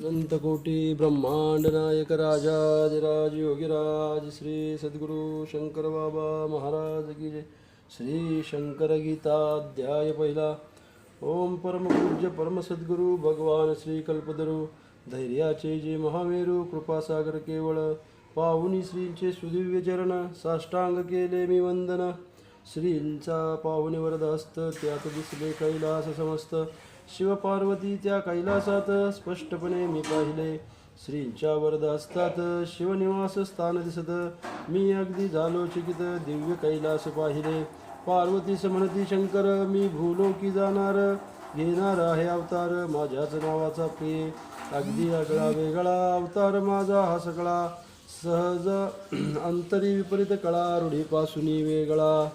अनंतकोटी ब्रह्मांड नायक राजाधिराज योगीराज श्री सद्गुरु शंकर बाबा महाराज की जय. श्री शंकर गीता अध्याय पहिला. ओम परम पूज्य परम सद्गुरु भगवान श्री कल्पतरू. धैर्याचे जे महामेरू कृपासागर केवळ. पाहुनी श्रींचे सुदिव्य चरण साष्टांग केले मी वंदन. श्रींचा पाहुणे वरदहस्त त्यात दिसले कैलास समस्त. शिवपार्वती त्या कैलासात स्पष्टपणे मी पाहिले. श्रींच्या असतात शिवनिवास स्थान दिसत. मी अगदी झालो चकित दिव्य कैलास पाहिले. पार्वती म्हणती शंकर मी भूलोकी जाणार? घेणार आहे अवतार माझ्याच नावाचा प्रिय. अगदी आगळा वेगळा अवतार माझा हा सगळा. सहज अंतरी विपरीत कळा रूढीपासून वेगळा.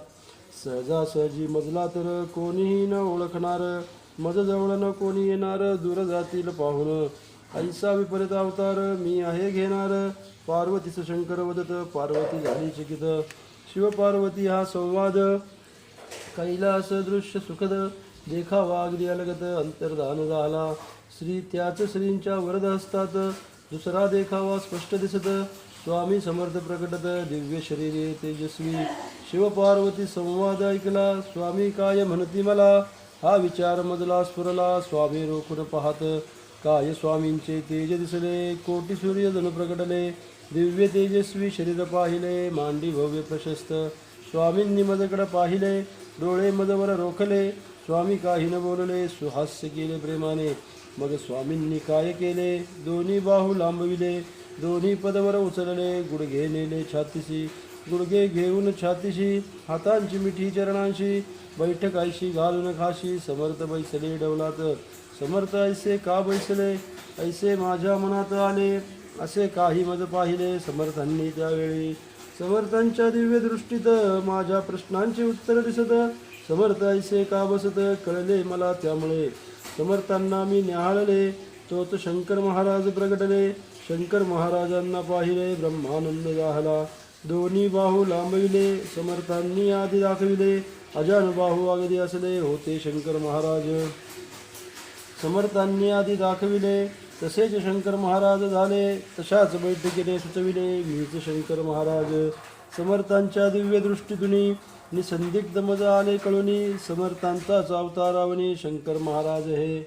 सहजासहजी मजला तर कोणीही न ओळखणार. मज जवळ न कोणी येणार दूर जातील पाहून. ऐसा विपरीत अवतार मी आहे घेणार. पार्वतीचं शंकर वदत पार्वती झाली चकित. शिवपार्वती हा संवाद. कैलास दृश्य सुखद देखावा अगदी अलगत अंतर्धान झाला. श्री त्याच श्रींच्या वरद हस्तात दुसरा देखावा स्पष्ट दिसत. स्वामी समर्थ प्रकटत दिव्य शरीरे तेजस्वी. शिवपार्वती संवाद ऐकला स्वामी काय म्हणती मला? हा विचार मजला स्फुरला स्वामी रोखून पाहत. काय स्वामींचे तेज दिसले कोटी सूर्य जणू प्रगटले. दिव्य तेजस्वी शरीर पाहिले मांडी भव्य प्रशस्त. स्वामींनी मजकडे पाहिले डोळे मजवर रोखले. स्वामी काही न बोलले सुहास्य केले प्रेमाने. मग स्वामींनी काय केले दोन्ही बाहू लांबविले. दोन्ही पदवर उचलले गुडघे नेले छातीशी. गुडघे घेऊन छातीशी हातांची मिठी चरणांशी बैठक ऐशी घालून खाशी समर्थ बैसले डवलात समर्थ ऐसे का बैसले? ऐसे माझ्या मनात आले. असे काही मज पाहिले समर्थांनी त्यावेळी. समर्थांच्या दिव्य दृष्टीत माझ्या प्रश्नांची उत्तर दिसत. समर्थ ऐसे का बसत? कळले मला त्यामुळे. समर्थांना मी न्याहाळले तोच शंकर महाराज प्रगटले. शंकर महाराजांना पाहिले ब्रह्मानंद झाला दोन्ही बाहू लांबविले समर्थांनी आधी दाखविले. अजान बाहू अगदी असले होते शंकर महाराज. समर्थांनी आधी दाखविले तसेच शंकर महाराज झाले तशाच बैठकीने सुचविले मीच शंकर महाराज. समर्थांच्या दिव्य दृष्टीतुनी निसंदिग्ध मजा आले कळुनी समर्थांचाच अवतारावनी शंकर महाराज हे.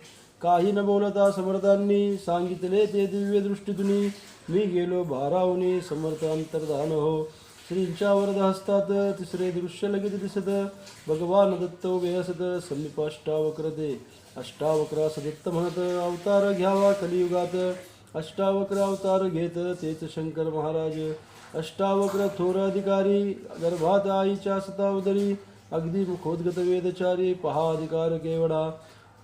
काही न बोलता समर्थांनी सांगितले ते दिव्य दृष्टीतुनी मी गेलो भारावनी समर्थ अंतर्धान हो. श्रींच्या वरद हस्तात तिसरे दृश्य लगेच दिसत. भगवान दत्त उभे असत समीप अष्टावक्र दे. अष्टावक्र दत्त म्हणत अवतार घ्यावा कलियुगात. अष्टावक्र अवतार घेत तेच शंकर महाराज. अष्टावक्र थोर अधिकारी गर्भात आईच्या सतावदरी अगदी मुखोद्गत वेदचारी पहा अधिकार केवडा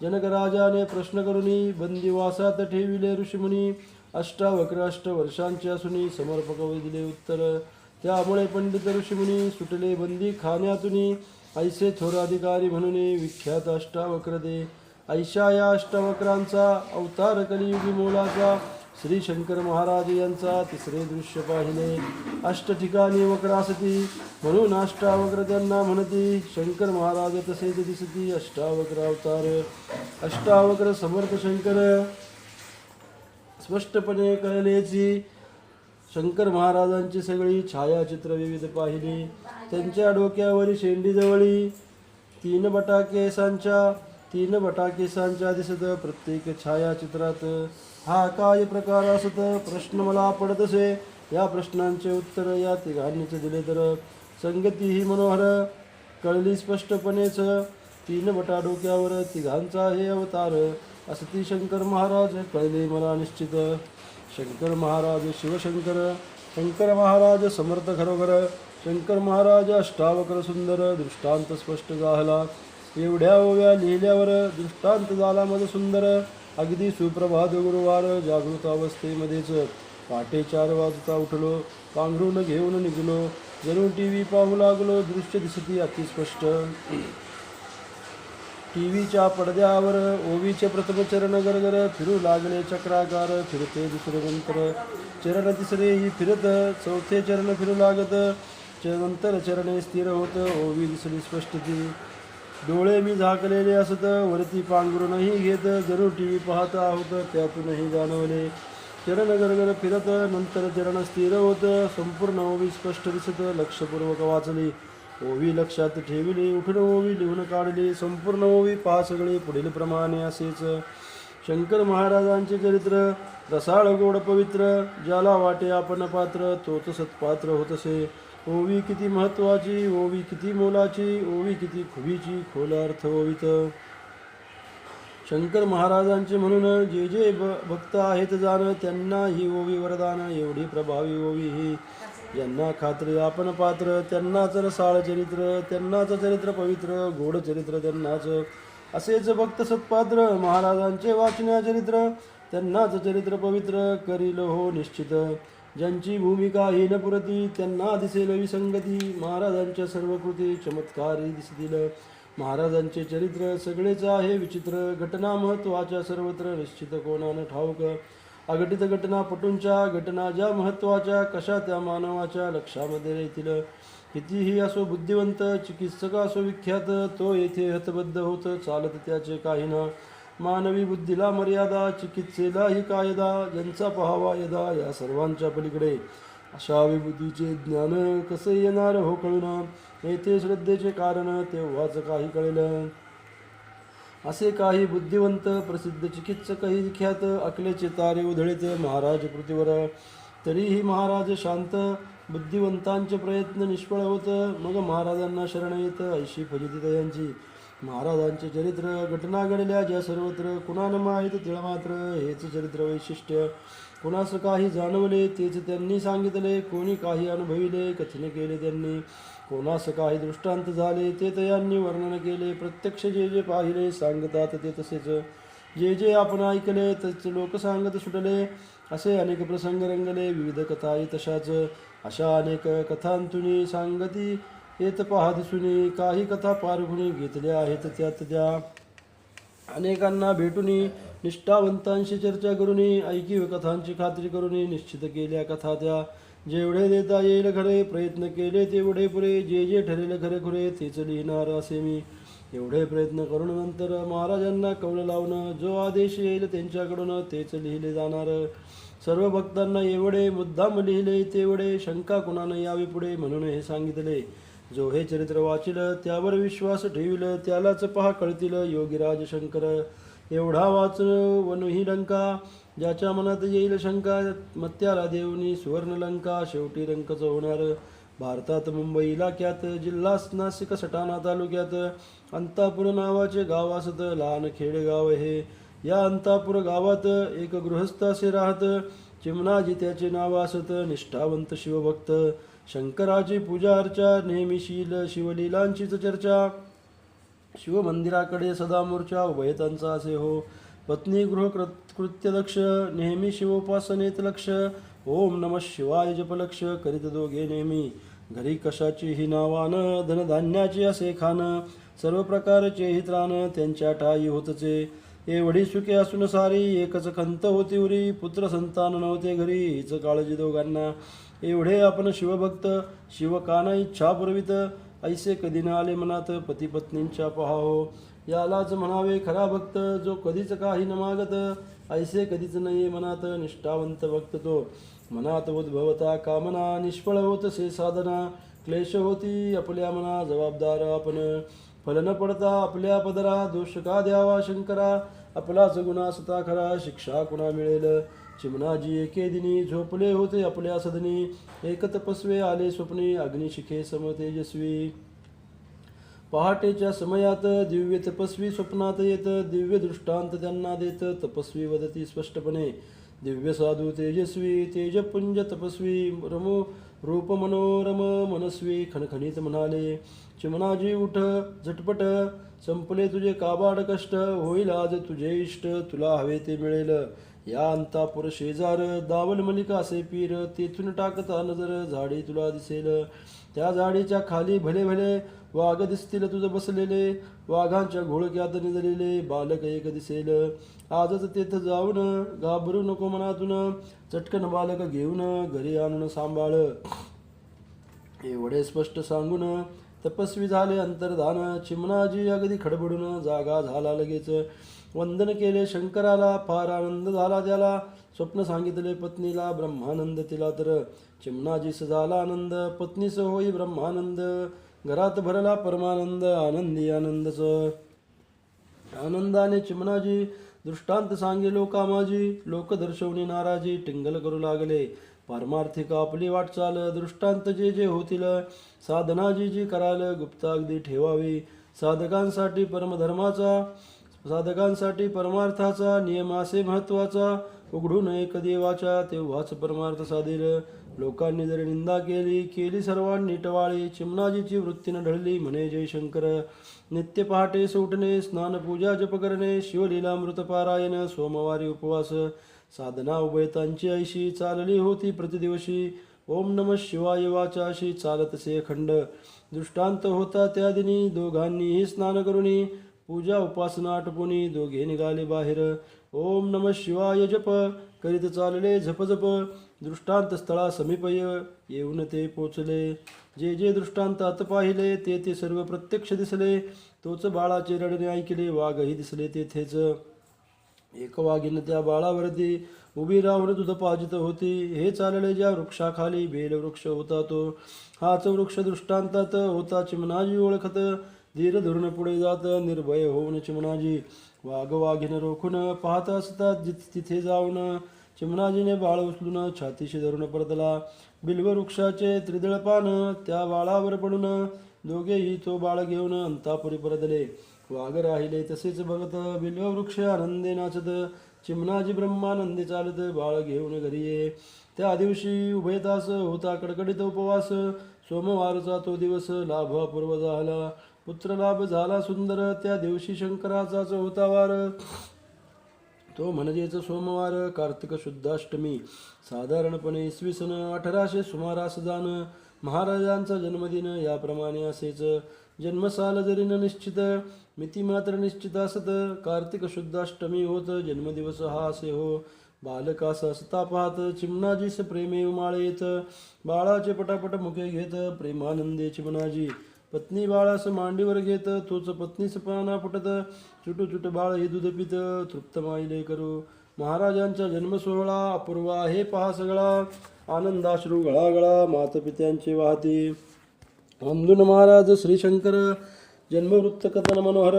जनक राजाने प्रश्न करुनी बंदिवासात ठेविले ऋषीमुनी. अष्टावक्र अष्ट वर्षांचे असूनी समर्पक दिले उत्तर. त्यामुळे पंडित ऋषीमुनी सुटले बंदी खाण्यातून. ऐसे थोर अधिकारी म्हणून विख्यात अष्टावक्र दे. ऐशा या अष्टावक्रांचा अवतार कलियुगी मोलाचा. श्री शंकर महाराज यांचा तिसरे दृश्य पाहिले. अष्ट ठिकाणी वक्रासती. म्हणून अष्टावक्र त्यांना म्हणती शंकर महाराज तसेच दिसती अष्टावक्र अवतार. अष्टावक्र समर्थ शंकर स्पष्टपणे कळलेची शंकर महाराजांची सगळी छायाचित्र विविध पाहिली. त्यांच्या डोक्यावरील शेंडीजवळी तीन बटा केसांच्या तीन बटा केसांच्या दिसत प्रत्येक छायाचित्रात. हा काय प्रकार असत? प्रश्न मला पडत असे. या प्रश्नांचे उत्तर या तिघांनीच दिले तर. संगती ही मनोहर कळली स्पष्टपणेच. तीन बटा डोक्यावर तिघांचा हे अवतार. असती शंकर महाराज कळले मला निश्चित. शंकर महाराज शिवशंकर. शंकर महाराज समर्थ खरोखर. शंकर महाराज अष्टावकर सुंदर दृष्टांत स्पष्ट झाला एवढ्या ओव्या लिहिल्यावर दृष्टांत झाला मज सुंदर. अगदी सुप्रभात गुरुवार जागृत अवस्थेमध्येच. पहाटे चार वाजता उठलो पांघरून घेऊन निघलो. जरूर टी व्ही पाहू लागलो दृश्य दिसती अतिस्पष्ट. टी व्हीच्या पडद्यावर ओवीचे प्रथम चरण गरगर फिरू लागले चक्राकार फिरते दुसरे नंतर चरण तिसरे ही फिरत चौथे चरण फिरू लागत. च- नंतर चरणे स्थिर होत ओवी दिसली स्पष्ट ती डोळे मी झाकलेले असत वरती पांघरूनही घेत जरूर टी व्ही पाहत आहोत त्यातूनही जाणवले. चरण गरगर फिरत नंतर चरण स्थिर होत संपूर्ण ओवी स्पष्ट दिसत लक्षपूर्वक वाचली. ओवी लक्षात ठेविली उठून ओवी लिहून काढली संपूर्ण ओवी पहा सगळे पुढील प्रमाणे असेच. शंकर महाराजांचे चरित्र रसाळ गोड पवित्र ज्याला वाटे आपण पात्र तोच सत्पात्र होतसे. ओवी किती महत्वाची ओवी किती मोलाची ओवी किती खुबीची खोल अर्थ ओवीत. शंकर महाराजांचे म्हणून जे जे भ भक्त आहेत जाण त्यांना ही ओवी वरदान एवढी प्रभावी ओवी ही. यांना खात्री आपण पात्र त्यांनाच रसाळ चरित्र त्यांनाच चरित्र पवित्र गोड चरित्र त्यांनाच. असेच भक्त सत्पात्र महाराजांचे वाचण्या चरित्र त्यांनाच चरित्र पवित्र करील हो निश्चित. ज्यांची भूमिका हीन पुरती त्यांना दिसेल विसंगती. महाराजांच्या सर्व कृती चमत्कारी दिसतील. महाराजांचे चरित्र सगळेच आहे विचित्र घटना महत्त्वाच्या सर्वत्र निश्चित कोणानं ठाऊक? अघटित घटना पटूंच्या घटना ज्या महत्त्वाच्या कशा त्या मानवाच्या लक्षामध्ये येतील कितीही असो बुद्धिवंत चिकित्सक असो विख्यात तो येथे हतबद्ध होत चालत त्याचे काही ना. मानवी बुद्धीला मर्यादा चिकित्सेलाही कायदा यांचा पहावा यदा या सर्वांच्या पलीकडे. अशा विभूतीचे ज्ञान कसे येणार हो कळून येथे श्रद्धेचे कारण तेव्हाच काही कळेल. असे काही बुद्धिवंत प्रसिद्ध चिकित्सकही ख्यात अकलेचे तारे उधळीत महाराज पृथ्वीवर. तरीही महाराज शांत बुद्धिवंतांचे प्रयत्न निष्फळ होत मग महाराजांना शरण येत ऐशी फजित यांची महाराजांचे चरित्र घटना घडल्या ज्या सर्वत्र कुणानं माहीत तिळ मात्र हेच चरित्र वैशिष्ट्य. कुणास काही जाणवले तेच त्यांनी सांगितले. कोणी काही अनुभविले कथन केले त्यांनी. कोणास काही दृष्टांत झाले ते तयांनी वर्णन केले. प्रत्यक्ष जे जे पाहिले सांगतात ते तसेच. जे जे आपण ऐकले तसेच लोक सांगत सुटले. असे अनेक प्रसंग रंगले विविध कथाही तशाच. अशा अनेक कथांतून सांगती येत पाहत सुनी. काही कथा पारखुनी घेतल्या आहेत त्यात त्या. अनेकांना भेटूनी निष्ठावंतांशी चर्चा करूनी ऐकीव कथांची खात्री करून निश्चित केल्या कथा त्या. जेवढे देता येईल खरे प्रयत्न केले तेवढे पुरे. जे जे ठरेल खरे खुरे तेच लिहिणार असे मी. एवढे प्रयत्न करून नंतर महाराजांना कौल लावणं जो आदेश येईल त्यांच्याकडून तेच लिहिले जाणार. सर्व भक्तांना एवढे मुद्दाम लिहिले तेवढे शंका कुणानं यावी पुढे म्हणून हे सांगितले. जो हे चरित्र वाचिल त्यावर विश्वास ठेविल त्यालाच पहा कळतील योगीराज शंकर. एवढा वाच वनुही लंका ज्याच्या मनात येईल शंका मत्याला देवनी सुवर्णलंका शेवटी रंकच होणार. भारतात मुंबई इलाक्यात जिल्हा नाशिक सटाणा तालुक्यात अंतापूर नावाचे गाव असत लहान खेडेगाव हे या अंतापूर गावात एक गृहस्थ असे राहत चिमणाजी त्याचे नाव असत निष्ठावंत शिवभक्त. शंकराची पूजा अर्चा नेहमीशील शिवलीलांचीच चर्चा. शिवमंदिराकडे सदा मोर्चा उभयतांचा असे हो. पत्नी गृह कृत्य दक्ष नेहमी शिवोपासनेत लक्ष. ओम नम शिवाय जपलक्ष करीत दोघे नेहमी. घरी कशाची ही नावान? धनधान्याचे असे खान. सर्व प्रकारचे हित्रान त्राण त्यांच्या ठाई होतचे. एवढी सुखे असून सारी एकच खंत होती उरी. पुत्र संतान नव्हते घरी हिच काळजी दोघांना. एवढे आपण शिवभक्त शिवकाना इच्छा पुरवित ऐसे कधी न आले मनात पती पत्नींच्या पहाहो. यालाच म्हणावे खरा भक्त जो कधीच काही न मागत ऐसे कधीच नाही मनात निष्ठावंत भक्त तो. मनात उद्भवता कामना निष्फळ होत से साधना. क्लेश होती आपल्या मना जबाबदार आपण. फल न पडता आपल्या पदरा दोष का द्यावा शंकरा? आपलाच गुणा स्वतः खरा शिक्षा कुणा मिळेल? चिमणाजी एके दिनी झोपले होते आपल्या सदनी. एक तपस्वे आले स्वप्नी अग्निशिखे सम तेजस्वी. पहाटेच्या समयात दिव्य तपस्वी स्वप्नात येत दिव्य दृष्टांत त्यांना देत तपस्वी वदती स्पष्टपणे. दिव्य साधू तेजस्वी तेजपुंज तपस्वी रमो रूप मनोरम मनस्वी खणखणीत म्हणाले चिमणाजी उठ झटपट. संपले तुझे काबाड कष्ट. होईल आज तुझे इष्ट. तुला हवे ते मिळेल. या अंतापुर शेजार दावल मलिका असे पीर तेथून टाकता नजर झाडी तुला दिसेल. त्या झाडीच्या खाली भले भले वाघ दिसतील तुझं बसलेले. वाघांच्या घोळक्यात निजलेले बालक एक दिसेल. आजच तेथ जाऊन घाबरू नको मनातून. चटकन बालक घेऊन घरी आणून सांभाळ. एवढे स्पष्ट सांगून तपस्वी झाले अंतर्धान. चिमणाजी अगदी खडबडून जागा झाला लगेच. वंदन केले शंकराला फार आनंद झाला त्याला. स्वप्न सांगितले पत्नीला ब्रह्मानंद तिला तर. चिमणाजीस झाला आनंद पत्नीस होई ब्रह्मानंद. घरात भरला परमानंद आनंदी आनंदच आनंदाने चिमणाजी दृष्टांत सांगे लोकामाजी. लोक दर्शवणी नाराजी टिंगल करू लागले. पारमार्थिक आपली वाटचाल दृष्टांत जे जे होतील. साधनाजी जी कराल गुप्ता अगदी ठेवावी. साधकांसाठी परमधर्माचा. साधकांसाठी परमार्थाचा नियम असे महत्त्वाचा उघडू नये कधी वाचा तेव्हाच परमार्थ साधील. लोकांनी जरी निंदा केली केली सर्वांनी टवाळी. चिमणाजीची वृत्ती न ढळली म्हणे जयशंकर. नित्य पहाटे सुटणे स्नान पूजा जप करणे शिवलीला मृतपारायण सोमवारी उपवास. साधना उभयतांची ऐशी चालली होती प्रतिदिवशी. ओम नम शिवाय वाचाशी चालतसे खंड दृष्टांत होता त्या दिनी दोघांनीही स्नान करुनी. पूजा उपासना आटपुनी दोघे निघाले बाहेर. ओम नम शिवाय जप. करीत चालले झपझप दृष्टांत स्थळा समीपय. येऊन ते पोचले. जे जे दृष्टांतात पाहिले ते ते सर्व प्रत्यक्ष दिसले. तोच बाळाचे रडणे ऐकले वाघही दिसले तेथेच. एक वाघीन त्या बाळावरती उभी राहून दूध पाजित होती. हे चालले ज्या वृक्षाखाली बेल वृक्ष होता तो. हाच वृक्ष दृष्टांतात होता चिमनाजी ओळखत. धीर धरून पुढे जात निर्भय होऊन चिमणाजी वाघ वाघीन रोखून पाहत असतात जिथ तिथे जाऊन चिमणाजीने बाळ उचलून छातीशी धरून परतला. बिल्व वृक्षाचे त्रिदळ पान त्या बाळावर पडून दोघेही तो बाळ घेऊन अंतापुरी परतले. वाघ राहिले तसेच बघत बिल्व वृक्ष आनंदे नाचत चिमणाजी ब्रह्मानंदे चालत बाळ घेऊन घरी ये. त्या दिवशी उभय तास होता कडकडीत उपवास सोमवारचा तो दिवस लाभापूर्व झाला. पुत्रलाभ झाला सुंदर त्या दिवशी शंकराचा चौथा वार तो म्हणजेच सोमवार कार्तिक शुद्धाष्टमी. साधारणपणे इसवी सन अठराशे सुमारास जाण महाराजांचा जन्मदिन याप्रमाणे असेच. जन्मसाल जरी न निश्चित मिती मात्र निश्चित असत कार्तिक शुद्धाष्टमी होत जन्मदिवस हा असे हो. बालकास असता पाहत चिमणाजीस प्रेमे माळेत बाळाचे पटापट मुखे घेत प्रेमानंदे चिमणाजी. पत्नी बाळास मांडीवर घेत तोच पत्नीस पाना फुटत. चुटू चुट बाळ हे दूध पित तृप्त माईले करू. महाराजांचा जन्म सोहळा हे पहा सगळा. आनंदाश्रू गळागळा मातपित्यांचे वाहते. अंदुन महाराज श्रीशंकर जन्मवृत्त कथन मनोहर.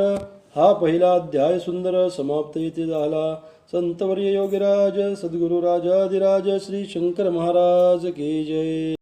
हा पहिला अध्याय सुंदर समाप्त येथे झाला. संतवर्य योगीराज सद्गुरुराजाधिराज श्री शंकर महाराज की जय.